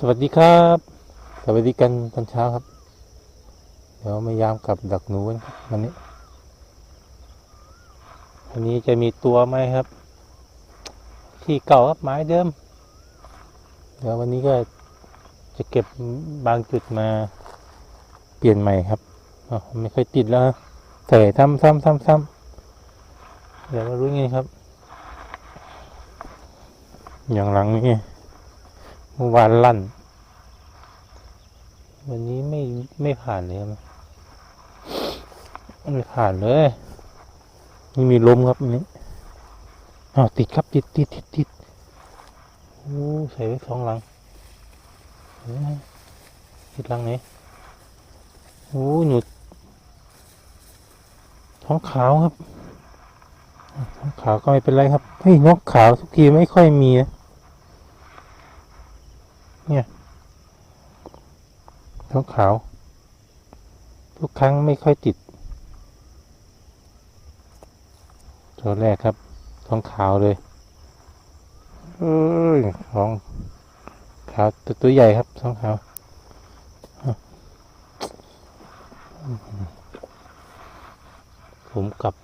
สวัสดีครับ สวัสดีกันตอนเช้าครับ เดี๋ยวมายามกลับดักหนูกันวันนี้วันนี้จะมีตัวไหมครับ ที่เก่าครับไม้เดิม เดี๋ยววันนี้ก็จะเก็บบางจุดมาเปลี่ยนใหม่ครับไม่เคยติดแล้วใส่ซ้ำซ้ำซ้ำซ้ำเดี๋ยวรู้ไงครับ อย่างหลังนี้ มื่อวานลั่น วันนี้ไม่ไม่ผ่านเลยครับไม่ผ่านเลย นี่มีลมครับนี้อ้าวติดครับติดติดติดติดโอ้ใส่ไว้สองหลังติดหลังไหนโอ้หนูท้องขาวครับ ท้องขาวก็ไม่เป็นไรครับเฮ้ยนกขาวทุกทีไม่ค่อยมีนะ เนี่ยนกขาว ทุกครั้งไม่ค่อยติด ตัวแรกครับท้องขาวเลยเอ้ยท้องขาวตัวตัวใหญ่ครับท้องขาวผมกับ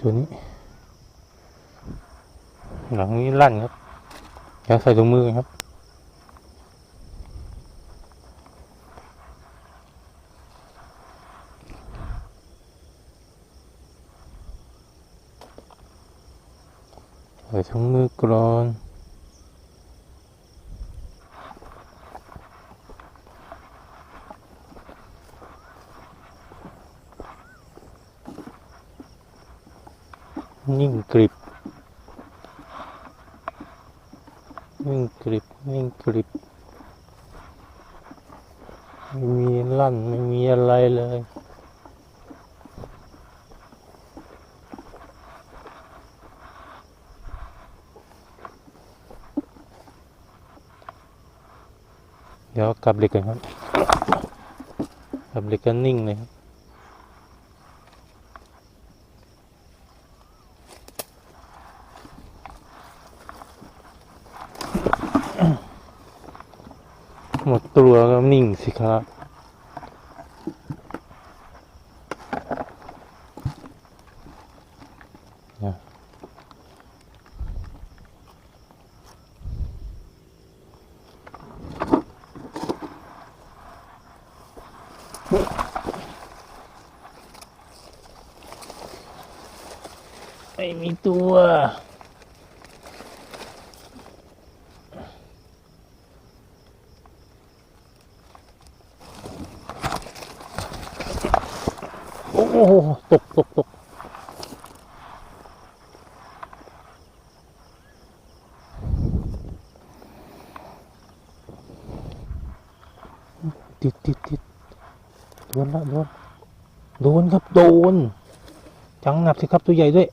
ตัวนี้ หลังนี้ลั่นครับแดี๋วใส่ถุงมือครับ ส่ถุงมือกรอนนิ่งกริบ นิ่งกริบ นิ่งกริบ ไม่มีลั่น ไม่มีอะไรเลย เดี๋ยวกลับเล็กกันครับกลับเล็กก็นิ่งเลยครับหมดตัวก็นิ่งสิครับ ไม่มีตัว โอ้โหตกตกตกติดติดติดโดนละโดนโดนครับโดนจังหนักสิครับตัวใหญ่ด้วย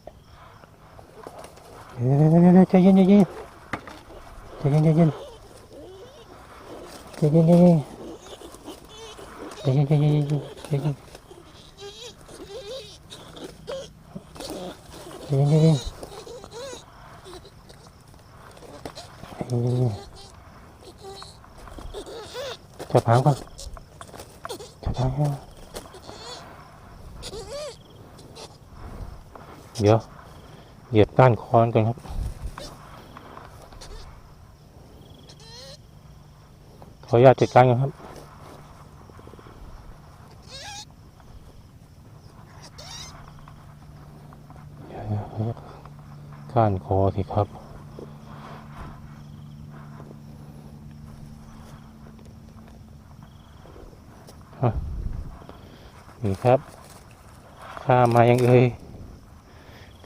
제겐제겐 제겐제겐 제겐제겐 제겐제겐 제겐 제겐제겐 저 방금 저 방금 야 เหยียบก้านคอนก่อนครับ ขออนุญาตจัดการก่อนครับก้านคอสิครับนี่ครับข้ามายังเอ่ย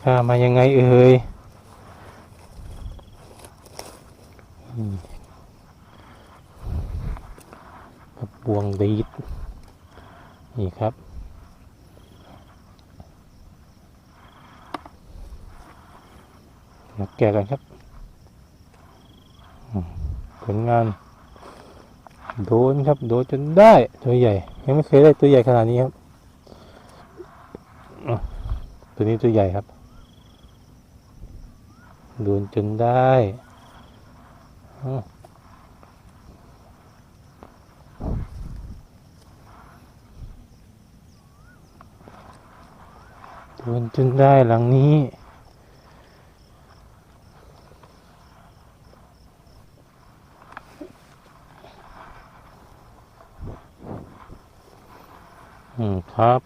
ข้ามายังไงเอ่ยอืมกับบวงดีดนี่ครับมาแกะกันครับอืมผลงาน โดนครับ โดนจนได้ตัวใหญ่ ยังไม่เคยได้ตัวใหญ่ขนาดนี้ครับ ตัวนี้ตัวใหญ่ครับ ดูจนได้ดูจนได้หลังนี้อืมครับ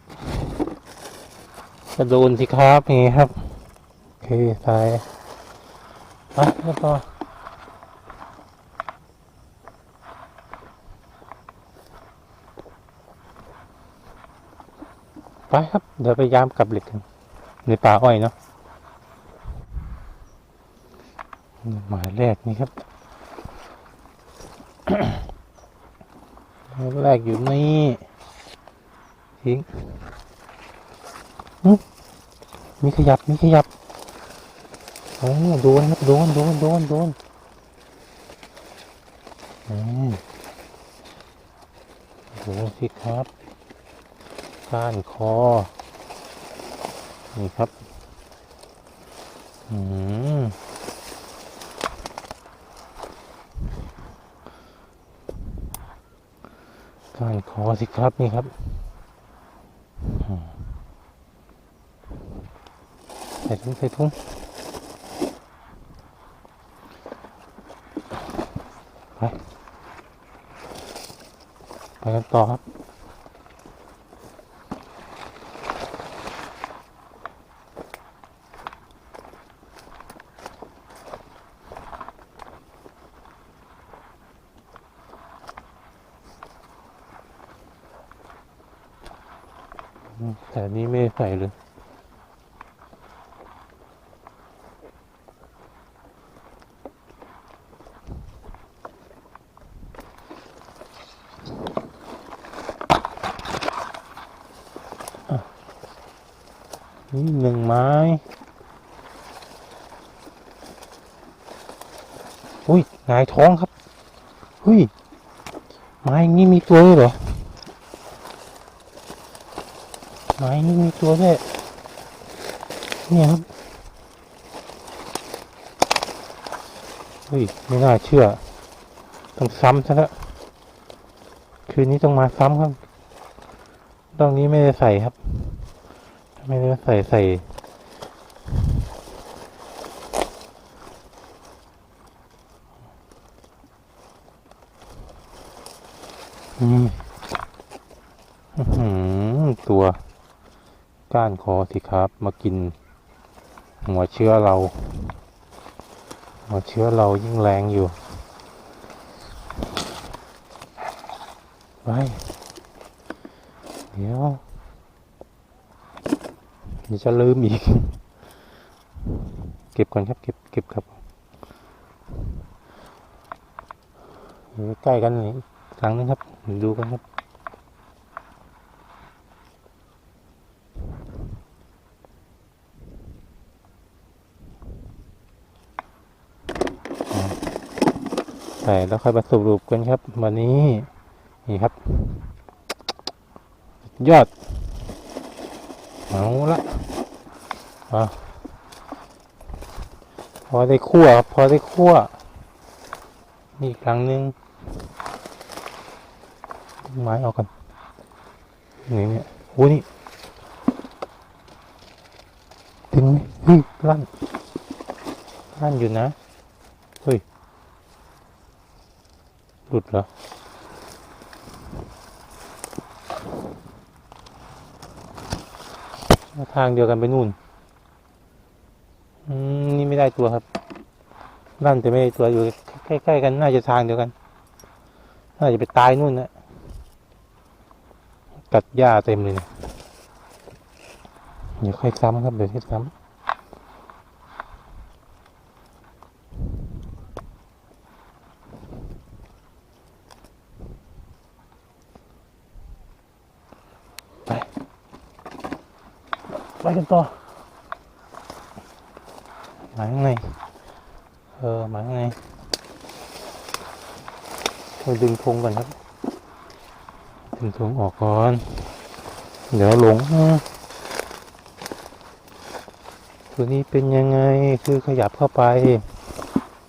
จะโดนสิครับนี่ครับ โอเคไาย ไปแล้วก็ไปครับ เดี๋ยวไปยามกลับเหล็กกันในป่าอ้อยเนาะหมายแรกนี่ครับหมายแรกอยู่นี่ทิ้งมีขยับ มีขยับ โอ้โดนครับโดนโดนโดนโดนอืมโดนสิครับก้านคอ นี่ครับ อืมก้านคอสิครับนี่ครับใส่ถุงใส่ถุง ไปไปกันต่อครับแต่นี้ไม่ใส่เลย นี่หนึ่งไม้ อุ้ยหงายท้องครับ อุ้ย ไม้นี่มีตัวด้วยเหรอ ไม้นี่มีตัวด้วย เนี่ยครับเฮ้ย ไม่น่าเชื่อ ต้องซ้ำซะแล้วคืนนี้ต้องมาซ้ำครับตรงนี้ไม่ได้ใส่ครับ ไม่ได้ใส่ใส่ตัวก้านคอสิครับ มากิน หัวเชื้อเรา หัวเชื้อเรายิ่งแรงอยู่ ไป เดี๋ยว เดี๋ยวจะลืมอีก เก็บก่อนครับ เก็บ เก็บครับใกล้กันนี่ครั้งนึงครับ ดูกันครับใส่แล้วค่อยมาสรุปกันครับ วันนี้ นี่ครับ ยอด เอาละ พอได้คั่วครับพอได้คั่วนี่อีกครั้งหนึ่งไม้ออกกันนี่เนี่ยโอ้นี่ถึงไหมเฮ้ยลั่นลั่นอยู่นะเฮ้ยหลุดเหรอทางเดียวกันไปนู่น ตัวครับนั่นแต่ไม่ได้ตัวอยู่ใกล้ๆกันน่าจะทางเดียวกัน น่าจะไปตายนู่นนะกัดหญ้าเต็มเลยเนี่ยเดี๋ยวค่อยซ้ำครับเดี๋ยวค่อยซ้ำไปไปกันต่อ หมายข้างในเออหมายข้างในเราดึงธงก่อนครับ ดึงธงออกก่อน เดี๋ยวหลงตัวนี้เป็นยังไงคือขยับเข้าไป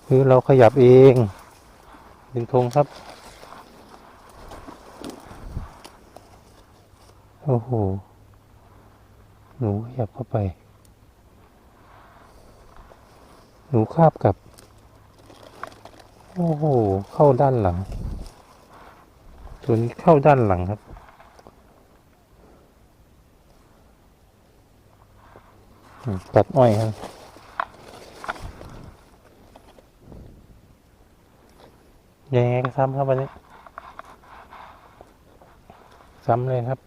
คือเราขยับเอง ดึงธงครับ โอ้โหหนูขยับเข้าไป หนูคาบกับ โอ้โห เข้าด้านหลัง ตัวนี้เข้าด้านหลังครับ ตัดอ้อยครับยังไงก็ซ้ำครับวันนี้ ซ้ำเลยครับ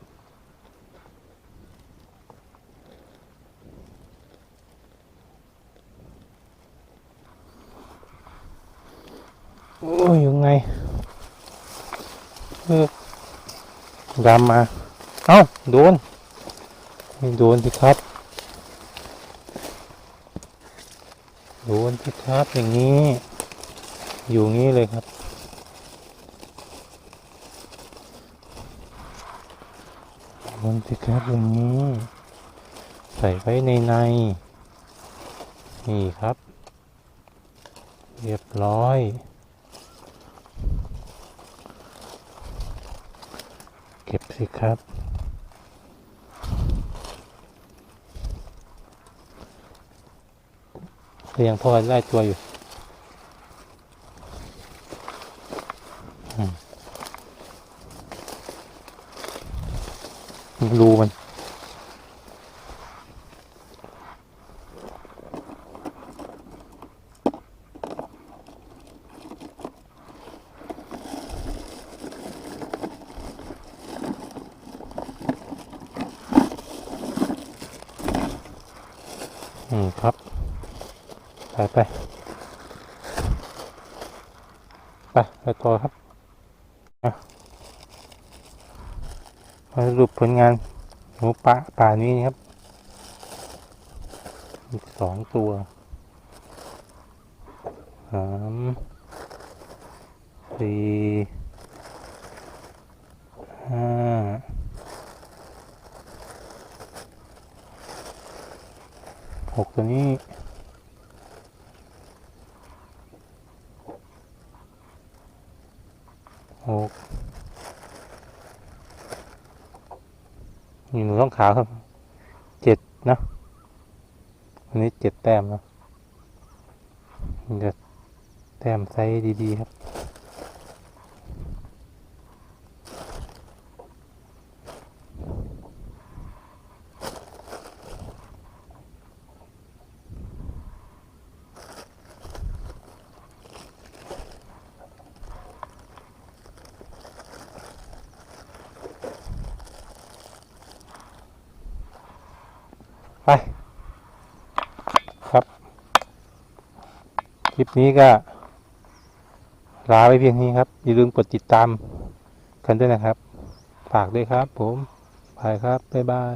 โอ้ยยังไงเออ ดำมา เอ้า โดนไม่โดนสิครับ โดนสิครับอย่างนี้ อยู่งี้เลยครับ โดนสิครับอย่างนี้ ใส่ไว้ในใน นี่ครับ เรียบร้อย ก็บสิครับ เรียงพอไล่ตัวอยู่รูมัน ครับไปไป ไปไปต่อครับมาสรุปผลงานหมูป่าป่านี้ครับอีกสองตัวสามสี่ห้า หกตัวนี้หกนี่หนูต้องขาวครับเจ็ดนะอันนี้เจ็ดแต้มนะจะแต้มไซส์ดีๆครับ คลิปนี้ก็ลาไปเพียงนี้ครับ อย่าลืมกดติดตามกันด้วยนะครับ ฝากด้วยครับผมไปครับ บ๊ายบาย